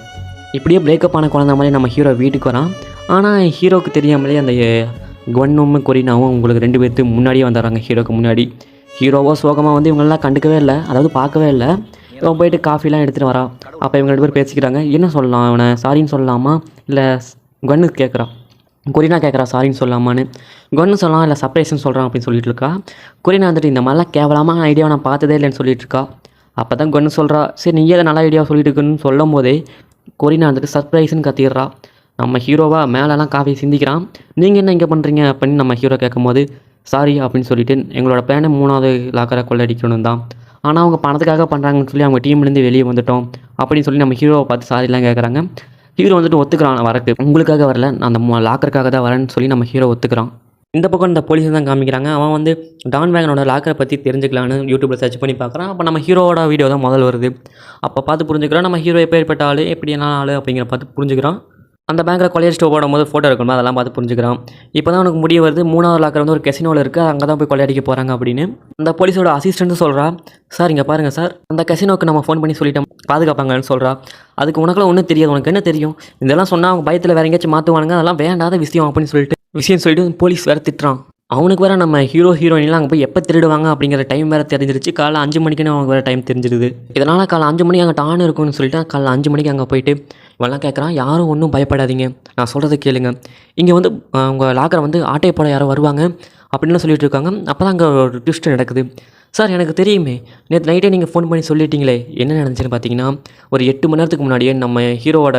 A: இப்படியே பிரேக்கப் ஆன குழந்த மாதிரி நம்ம ஹீரோ வீட்டுக்கு வரான். ஆனால் ஹீரோவுக்கு தெரியாமலே அந்த குவன்னும் கொரினாவும் உங்களுக்கு ரெண்டு பேர்த்துக்கு முன்னாடியே வந்துடுறாங்க ஹீரோக்கு முன்னாடி. ஹீரோவோ சோகமாக வந்து இவங்களெலாம் கண்டுக்கவே இல்லை. அதாவது பார்க்கவே இல்லை. இவன் போயிட்டு காஃபிலாம் எடுத்துகிட்டு வரான். அப்போ இவங்க ரெண்டு பேர் பேசிக்கிறாங்க என்ன சொல்லலாம் அவனை? சாரின்னு சொல்லலாமா? இல்லை கன்னு கேட்குறான் கொரினா கேட்குறா சாரின்னு சொல்லலாமான்னு கன்னு சொல்லலாம் இல்லை சர்ப்ரைஸ்னு சொல்கிறான் அப்படின்னு சொல்லிட்டு இருக்கா. கொரினா வந்துட்டு இந்த மாதிரிலாம் கேவலமான ஐடியாவை நான் பார்த்ததே இல்லைன்னு சொல்லிட்டு இருக்கா. அப்போ தான் கன்னு சொல்கிறா சரி நீயே அதை நல்ல ஐடியா சொல்லிட்டு இருக்குன்னு சொல்லும் போதே கொரினா வந்துட்டு சர்ப்ரைஸ்னு கத்திடுறா. நம்ம ஹீரோவாக மேலெலாம் காஃபி சிந்திக்கிறான் நீங்கள் என்ன இங்கே பண்ணுறீங்க அப்படின்னு நம்ம ஹீரோ கேட்கும்போது சாரி அப்படின்னு சொல்லிட்டு எங்களோட பிளானை மூணாவது லாக்கரை கொள்ளடிக்கணும் தான் ஆனால் அவங்க பணத்துக்காக பண்ணுறாங்கன்னு சொல்லி அவங்க டீம்லேருந்து வெளியே வந்துட்டோம். அப்படின்னு சொல்லி நம்ம ஹீரோவை பார்த்து சாரிலாம் கேட்குறாங்க ஹீரோ வந்துட்டு ஒத்துக்கிறான் வரக்கு. உங்களுக்காக வரல நான் அந்த லாக்கருக்காக தான் வரேன்னு சொல்லி நம்ம ஹீரோ ஒத்துக்கிறான். இந்த பக்கம் இந்த போலீஸ் தான் காமிக்கிறாங்க. அவன் வந்து டான் வேகனோட லாக்கரை பற்றி தெரிஞ்சுக்கலான்னு யூடியூப்பில் சர்ச் பண்ணி பார்க்குறான். அப்போ நம்ம ஹீரோவோட வீடியோ தான் முதல் வருது. அப்போ பார்த்து புரிஞ்சுக்கிறான் நம்ம ஹீரோ எப்பேற்பட்ட ஆள் எப்படியான ஆள் அப்படிங்கிற பார்த்து புரிஞ்சுக்கிறான் அந்த பேங்க்கில் கொள்ளையடிச்சிட்டு போடும்போது ஃபோட்டோ இருக்கணுமா அதெல்லாம் பார்த்து புரிஞ்சுக்கிறான் இப்போ தான் அவனுக்கு முடிய வருது. மூணாவது லாக்கர் வந்து ஒரு கெசினோவில் இருக்குது அங்கே தான் போய் கொள்ளையடிக்க போகிறாங்க அப்படின்னு. அந்த போலீஸோட அசிஸ்டன்ட்டு சொல்கிறா சார் இங்கே பாருங்கள் சார். அந்த கெசினோக்கு நம்ம ஃபோன் பண்ணி சொல்லிட்டோம். பாதுகாப்பாங்கன்னு சொல்கிறா அதுக்கு உனக்குலாம் ஒன்றும் தெரியாது. உனக்கு என்ன தெரியும்? இதெல்லாம் சொன்னால் அவங்க பயத்தில் வேற எங்கேயாச்சும் மாற்றுவானுங்க அதெல்லாம் வேண்டாத விஷயம் அப்படின்னு சொல்லிட்டு. விஷயம் சொல்லிட்டு போலீஸ் வேறு திட்டுறான். அவனுக்கு வேறு நம்ம ஹீரோ ஹீரோயின்லாம் அங்கே போய் எப்போ திருடுவாங்க அப்படிங்கிற டைம் வேறு தெரிஞ்சிருச்சு. காலைல அஞ்சு மணிக்குன்னு அவனுக்கு வேறு டைம் தெரிஞ்சிருது. இதனால் காலைல அஞ்சு மணிக்கு அங்கே டான் இருக்கும்னு சொல்லிட்டு காலைல அஞ்சு மணிக்கு அங்கே போயிட்டு இவெல்லாம் கேட்குறான் யாரும் ஒன்றும் பயப்படாதீங்க. நான் சொல்கிறத கேளுங்க. இங்கே வந்து உங்கள் லாக்கரை வந்து ஆட்டை போட யாரோ வருவாங்க அப்படின்னு சொல்லிட்டு இருக்காங்க. அப்போ தான் அங்கே ஒரு ட்விஸ்ட் நடக்குது. சார் எனக்கு தெரியுமே. நேற்று நைட்டே நீங்கள் ஃபோன் பண்ணி சொல்லிட்டீங்களே. என்ன நடந்துச்சுன்னு பார்த்தீங்கன்னா ஒரு எட்டு மணி நேரத்துக்கு முன்னாடியே நம்ம ஹீரோவோட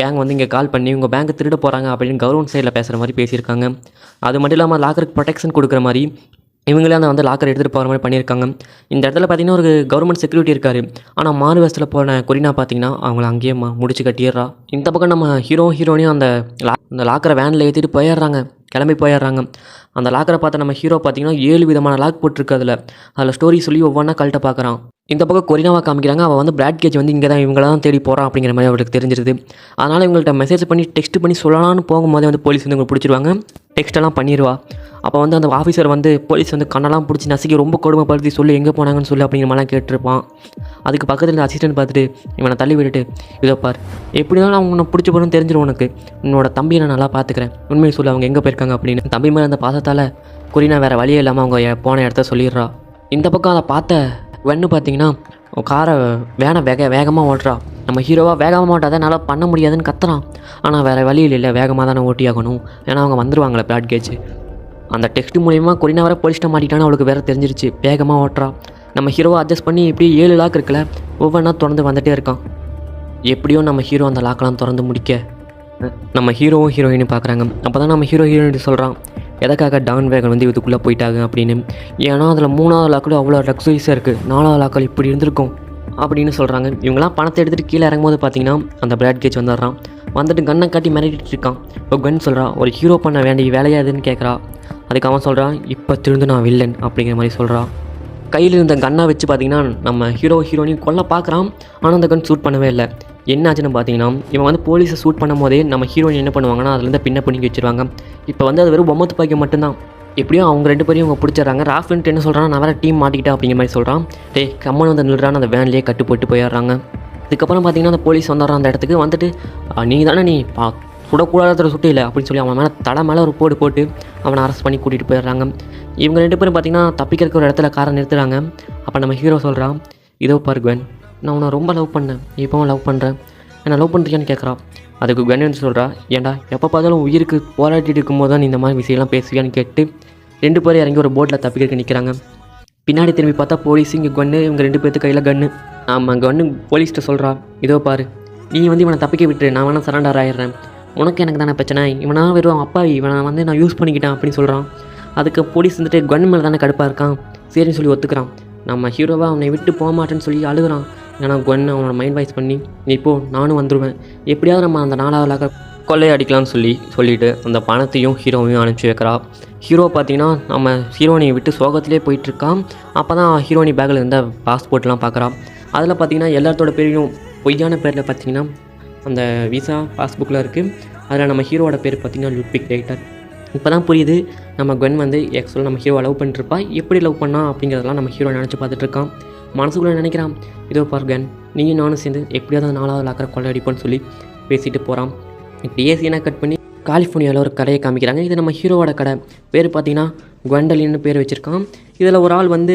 A: கேங் வந்து இங்கே கால் பண்ணி உங்கள் பேங்க்கு திருட போகிறாங்க அப்படின்னு கவர்மெண்ட் சைடில் பேசுகிற மாதிரி பேசியிருக்காங்க. அது மட்டும் இல்லாமல் லாக்கருக்கு ப்ரொடெக்ஷன் கொடுக்குற மாதிரி இவங்களே அந்த வந்து லாக்கர் எடுத்துகிட்டு போகிற மாதிரி பண்ணியிருக்காங்க. இந்த இடத்துல பார்த்தீங்கன்னா ஒரு கவர்மெண்ட் செக்யூரிட்டி இருக்கார். ஆனால் மாறு வேஷத்தில் போன கொரினா பார்த்தீங்கன்னா அவங்கள அங்கேயே முடிச்சு கட்டிடுறா. இந்த பக்கம் நம்ம ஹீரோ ஹீரோனையும் அந்த லா அந்த லாக்கரை வேனில் ஏற்றிட்டு போயிடுறாங்க. கிளம்பி போயிடுறாங்க. அந்த லாக்கரை பார்த்த நம்ம ஹீரோ பார்த்தீங்கன்னா ஏழு விதமான லாக் போட்டிருக்கு அதில். அதில் ஸ்டோரி சொல்லி ஒவ்வொன்றா கழட்ட பார்க்குறான். இந்த பக்கம் கொரினாவை காமிக்கிறாங்க. அவள் வந்து பிராட் கேஜ் வந்து இங்கே தான் இவங்கள தான் தேடி போகிறான் அப்படிங்கிற மாதிரி அவளுக்கு தெரிஞ்சிருது. அதனால் இவங்கள்ட்ட மெசேஜ் பண்ணி டெக்ஸ்ட் பண்ணி சொல்லலாம்னு போகும்போதே வந்து போலீஸ் வந்து இவங்க பிடிச்சிருவாங்க. டெக்ஸ்டெல்லாம் பண்ணிடுவா அப்போ வந்து அந்த ஆஃபீஸர் வந்து போலீஸ் வந்து கண்ணெல்லாம் பிடிச்சி நசுக்கி ரொம்ப கொடுமைப்படுத்தி சொல்லி எங்கே போனாங்கன்னு சொல்லி அப்படிங்கிற மாதிரிலாம் கேட்டிருப்பான். அதுக்கு பக்கத்தில் இந்த அசிஸ்டன்ட் பார்த்துட்டு இவனை தள்ளி விட்டுட்டு இதோ பார். எப்படி இருந்தாலும் அவங்க உன்னை பிடிச்ச போகணும்னு தெரிஞ்சிடும் உனக்கு. உன்னோட தம்பியை நான் நல்லா பார்த்துக்கிறேன். உண்மையை சொல்லு அவங்க எங்கே போயிருக்காங்க? அப்படின்னு. தம்பி மேலே அந்த பாசத்தால் குறினா வேறு வழியே இல்லாமல் அவங்க போன இடத்த சொல்லிடுறா. இந்த பக்கம் அதை பார்த்த வெண்ணு பார்த்தீங்கன்னா காரை வேனை வேக வேகமாக ஓட்டுறா. நம்ம ஹீரோவாக வேகமாக ஓட்டாத என்னால் பண்ண முடியாதுன்னு கத்துறான். ஆனால் வேறு வழியில் இல்லை வேகமாக தானே ஓட்டி ஆகணும் ஏன்னா அவங்க வந்துடுவாங்களே பிளாட் கேஜ் அந்த டெக்ஸ்ட் மூலியமாக கொரினா வர போலீஸ்ட்ட மாட்டிட்டான்னு அவளுக்கு வேறு தெரிஞ்சிருச்சு. வேகமாக ஓட்டுறா. நம்ம ஹீரோவை அட்ஜஸ்ட் பண்ணி இப்படி ஏழு லாக் இருக்குல்ல ஒவ்வொன்றா திறந்து வந்துட்டே இருக்கான். எப்படியோ நம்ம ஹீரோ அந்த லாக்கெல்லாம் திறந்து முடிக்க. நம்ம ஹீரோவும் ஹீரோயினும் பார்க்குறாங்க. அப்போ தான் நம்ம ஹீரோ ஹீரோயின் சொல்கிறான் எதுக்காக டான் வேகன் வந்து இதுக்குள்ளே போயிட்டாங்க அப்படின்னு. ஏன்னா அதில் மூணாவது லாக்கில் அவ்வளோ லக்ஸுரிஸாக இருக்குது நாலாவது லாக்கள் இப்படி இருந்திருக்கும் அப்படின்னு சொல்கிறாங்க இவங்களாம் பணத்தை எடுத்துகிட்டு கீழே இறங்கும்போது பார்த்தீங்கன்னா அந்த பிளாட் கேஜ் வந்துடுறான். வந்துட்டு கண்ணை காட்டி மிரட்டிட்டு இருக்கான். இப்போ கன் சொல்கிறான் ஒரு ஹீரோ பண்ண வேண்டிய வேலையாதுன்னு கேட்குறா அதுக்கு அவன் சொல்கிறான் இப்போ திருந்து நான் வில்லன் அப்படிங்கிற மாதிரி சொல்கிறான் கையில் இருந்த கன்னை வச்சு பார்த்தீங்கன்னா நம்ம ஹீரோ ஹீரோனையும் கொல்ல பார்க்குறான். ஆனால் அந்த கன் ஷூட் பண்ணவே இல்லை. என்னாச்சுன்னு பார்த்தீங்கன்னா இவன் வந்து போலீஸை சூட் பண்ணும் போதே நம்ம ஹீரோயின் என்ன பண்ணுவாங்கன்னா அதுலேருந்து பின்ன பிடிங்கி வச்சிருவாங்க. இப்போ வந்து அது வெறும் பொம்மை துப்பாக்கி மட்டும்தான். எப்படியும் அவங்க ரெண்டு பேரும் அவங்க பிடிச்சிடறாங்க. ராஃபின்ட்டு என்ன சொல்கிறான் நான் வேறு டீம் மாட்டிக்கிட்டேன் அப்படிங்கிற மாதிரி சொல்கிறான் டே கம்மன் வந்து நில்றான்னு அந்த வேன்லேயே கட்டு போட்டு போயிடுறாங்க. அதுக்கப்புறம் பார்த்தீங்கன்னா அந்த போலீஸ் வந்துடுறான் அந்த இடத்துக்கு? வந்துட்டு நீ தானே நீ பா சுடக்கூடாத சுட்டு இல்லை அப்படின்னு சொல்லி அவன் மேலே தலை மேலே ஒரு போடு போட்டு அவனை அரெஸ்ட் பண்ணி கூட்டிகிட்டு போயிடுறாங்க. இவங்க ரெண்டு பேரும் பார்த்தீங்கன்னா தப்பிக்கிறதுக்கு ஒரு இடத்துல காரை நிறுத்துறாங்க. அப்போ நம்ம ஹீரோ சொல்கிறான் இதோ பார்க்குவேன் நான் உன்னை ரொம்ப லவ் பண்ணேன். இப்போவும் லவ் பண்ணுறேன் என்ன லவ் பண்ணுறியான்னு கேட்குறான் அதுக்கு குவன் சொல்கிறா ஏன்டா எப்போ பார்த்தாலும் உயிருக்கு போராட்டிட்டு இருக்கும்போது தான் நீ இந்த மாதிரி விஷயம்லாம் பேசுவியான்னு கேட்டு ரெண்டு பேரும் இறங்கி ஒரு போட்டில் தப்பிக்கிறதுக்கு நிற்கிறாங்க பின்னாடி திரும்பி பார்த்தா போலீஸ் இங்கே கன்று இவங்க ரெண்டு பேர்த்து கையில் கன்று ஆமாம் கன்று போலீஸ்கிட்ட சொல்கிறா இதோ பாரு நீ வந்து இவனை தப்பிக்க விட்டு நான் வேணால் சரண்டர் ஆயிடுறேன். உனக்கு எனக்கு தானே பிரச்சனை? இவனா வெறும் அப்பா இவனை வந்து நான் யூஸ் பண்ணிக்கிட்டேன் அப்படின்னு சொல்கிறான் அதுக்கு போலீஸ் வந்துட்டு கன் மேலே தானே கடுப்பாக இருக்கான். சரின்னு சொல்லி ஒத்துக்கிறான். நம்ம ஹீரோவாக அவனை விட்டு போக மாட்டேன்னு சொல்லி அழுகுறான். ஏன்னா கொன் அவனோட மைண்ட் வாய்ஸ் பண்ணி நீ நானும் வந்துடுவேன் எப்படியாவது நம்ம அந்த நாலாவது லாக்க அடிக்கலாம்னு சொல்லி சொல்லிட்டு அந்த பணத்தையும் ஹீரோவையும் அனுப்பிச்சி வைக்கிறா. ஹீரோ பார்த்தீங்கன்னா நம்ம ஹீரோனியை விட்டு சோகத்திலே போயிட்டுருக்கான் அப்போ தான் ஹீரோனி பேக்கில் இருந்த பாஸ்போர்ட்லாம் பார்க்குறான் அதில் பார்த்தீங்கன்னா எல்லாத்தோட பேரையும் பொய்யான பேரில் பார்த்தீங்கன்னா அந்த விசா பாஸ்புக்கில் இருக்குது அதில் நம்ம ஹீரோவோட பேர் பார்த்தீங்கன்னா லுட்பிக் ரைட்டர் இப்போ தான் புரியுது நம்ம கன் வந்து ஆக்சுவலாக நம்ம ஹீரோவை லவ் பண்ணிட்டுருப்பா எப்படி லவ் பண்ணா அப்படிங்கிறதெல்லாம் நம்ம ஹீரோ நினச்சி பார்த்துட்ருக்கான் மனசுக்குள்ளே நினைக்கிறான் இதோ பார் நீயும் நானும் சேர்ந்து எப்படியாவது அந்த நாலாவது லாக்கரை கொள்ள அடிப்போன்னு சொல்லி பேசிட்டு போகிறான் இப்படியே சீனை கட் பண்ணி காலிஃபோர்னியாவில் ஒரு கடையை காமிக்கிறாங்க. இது நம்ம ஹீரோவோட கடை பேர் பார்த்தீங்கன்னா குவண்டலின்னு பேர் வச்சுருக்கான். இதில் ஒரு ஆள் வந்து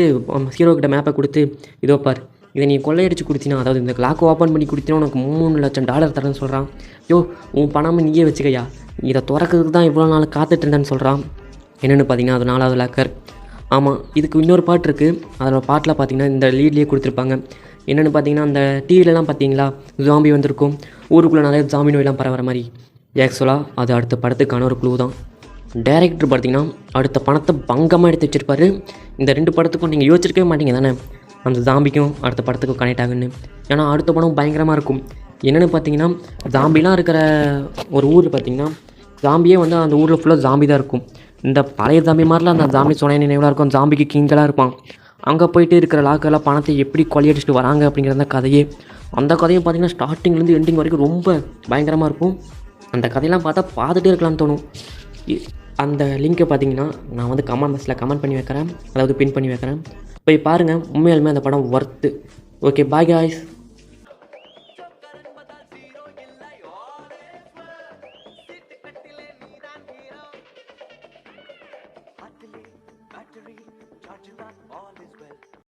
A: ஹீரோக்கிட்ட மேப்பை கொடுத்து இதோ பார் இதை நீ கொள்ளையடிச்சு கொடுத்தினா அதாவது இந்த கிளாக் ஓப்பன் பண்ணி கொடுத்தினா உனக்கு மூணு லட்சம் டாலர் தரேன்னு சொல்கிறான் யோ உன் பணம் நீயே வச்சுக்கையா? இதை திறக்கிறதுக்கு தான் இவ்வளோ நாள் காத்துட்டு இருந்தேன்னு சொல்கிறான் என்னென்னு பார்த்தீங்கன்னா அது நாலாவது லாக்கர் ஆமாம் இதுக்கு இன்னொரு பாட்டு இருக்குது அதோட பாட்டில் பார்த்தீங்கன்னா இந்த லீட்லேயே கொடுத்துருப்பாங்க. என்னென்னு பார்த்தீங்கன்னா அந்த டிவிலலாம் பார்த்தீங்களா ஜாம்பி வந்திருக்கும். ஊருக்குள்ளே நிறைய ஜாம்பி நோயெல்லாம் பரவற மாதிரி. ஆக்சுவலாக அது அடுத்த படத்துக்கான ஒரு க்ளூ தான். டைரக்டர் பார்த்தீங்கன்னா அடுத்த பணத்தை பங்கமாக எடுத்து வச்சிருப்பாரு. இந்த ரெண்டு படத்துக்கும் நீங்கள் யோசிச்சிருக்கவே மாட்டீங்க தானே? அந்த ஜாம்பிக்கும் அடுத்த படத்துக்கும் கனெக்ட் ஆகுன்னு. ஏன்னா அடுத்த படம் பயங்கரமாக இருக்கும். என்னென்னு பார்த்தீங்கன்னா ஜாம்பிலாம் இருக்கிற ஒரு ஊர் பார்த்தீங்கன்னா ஜாம்பியே வந்து அந்த ஊரில் ஃபுல்லாக ஜாம்பி தான் இருக்கும். இந்த பழைய ஜாம்பி மாதிரிலாம் அந்த ஜாம்பி சொன்ன நினைவுலாம் இருக்கும். ஜாம்பிக்கு கிங்கெல்லாம் இருப்பான். அங்கே போயிட்டு இருக்கிற லாக்கெல்லாம் பணத்தை எப்படி கொள்ளையடிச்சிட்டு வராங்க அப்படிங்கிற அந்த கதையே. அந்த கதையும் பார்த்தீங்கன்னா ஸ்டார்டிங்லேருந்து எண்டிங் வரைக்கும் ரொம்ப பயங்கரமாக இருக்கும். அந்த கதையெல்லாம் பார்த்தா பார்த்துட்டே இருக்கலாம்னு தோணும். இ- அந்த லிங்க்கை பார்த்தீங்கன்னா நான் வந்து கமெண்ட் பாக்ஸில் கமெண்ட் பண்ணி வைக்கிறேன். அதாவது பின் பண்ணி வைக்கிறேன். போய் பாருங்கள் உண்மையாலுமே அந்த படம் ஒர்த்து ஓகே பாய் காய்ஸ்